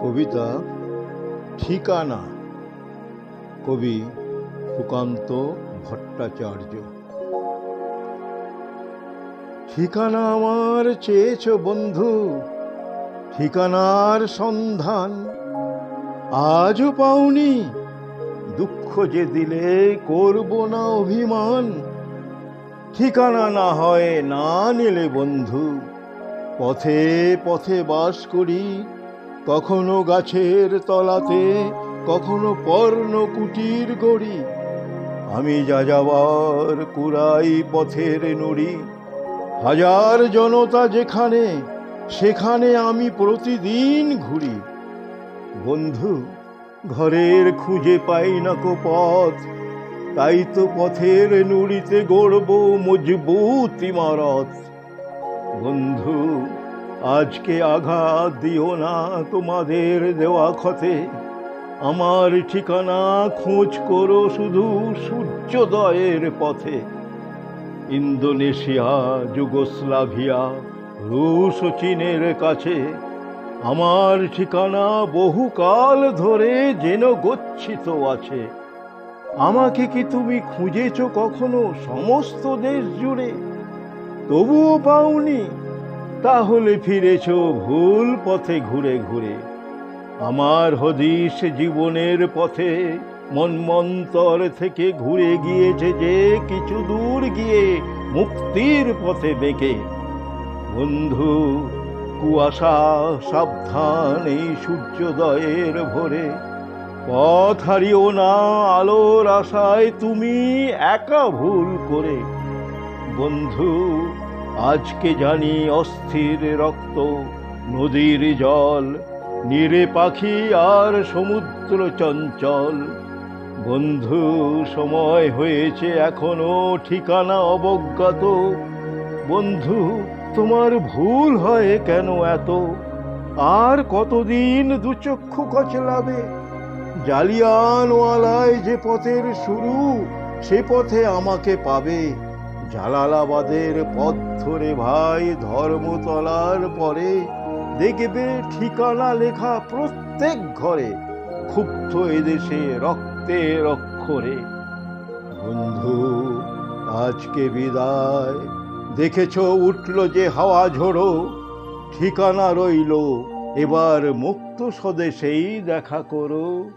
কবিতা ঠিকানা কবি সুকান্ত ভট্টাচার্য। ঠিকানা আমার চেয়েছ বন্ধু, ঠিকানার সন্ধান। আজও পাওনি দুঃখ যে দিলে করব না অভিমান। ঠিকানা না হয় না নিলে বন্ধু, পথে পথে বাস করি। কখনো গাছের তলাতে, কখনো পর্ণ কুটির গড়ি। আমি যা যাবার কুড়াই পথের নুড়ি। হাজার জনতা যেখানে, সেখানে আমি প্রতিদিন ঘুরি। বন্ধু, ঘরের খুঁজে পাই না কো পথ। তাই তো পথের নুড়িতে গড়ব মজবুত ইমারত। বন্ধু আজকে আঘাত দিও না তোমাদের দেওয়া ক্ষতে। আমার ঠিকানা খোঁজ করো শুধু সূর্যোদয়ের পথে। ইন্দোনেশিয়া, যুগোস্লাভিয়া, রুশ, চীনের কাছে। আমার ঠিকানা বহুকাল ধরে যেন গচ্ছিত আছে। আমাকে কি তুমি খুঁজেছ কখনো সমস্ত দেশ জুড়ে? তবুও পাওনি তাহলে ফিরেছ ভুল পথে ঘুরে ঘুরে। আমার হদিশ জীবনের পথে মনমন্তর থেকে ঘুরে গিয়েছে যে কিছু দূর গিয়ে মুক্তির পথে বেঁকে। বন্ধু, কুয়াশা সাবধান এই সূর্যোদয়ের ভোরে। পথ হারিও না আলোর আশায় তুমি একা ভুল করে। বন্ধু আজকে জানি অস্থির রক্ত, নদীর জল, নিরে পাখি আর সমুদ্র চঞ্চল। বন্ধু, সময় হয়েছে এখনও, ঠিকানা অবজ্ঞাত। বন্ধু, তোমার ভুল হয় কেন এত? আর কতদিন দুচক্ষু কচলাবে? জালিয়ানওয়ালায় যে পথের শুরু, সে পথে আমাকে পাবে। জালালাবাদের পথ ধরে ভাই, ধর্মতলার পরে দেখবে ঠিকানা লেখা প্রত্যেক ঘরে, ক্ষুব্ধ এদেশে রক্তের অক্ষরে বন্ধু, আজকে বিদায়। দেখেছ, উঠল যে হাওয়া ঝোড়ো। ঠিকানা রইল, এবার মুক্ত স্বদেশেই দেখা করো।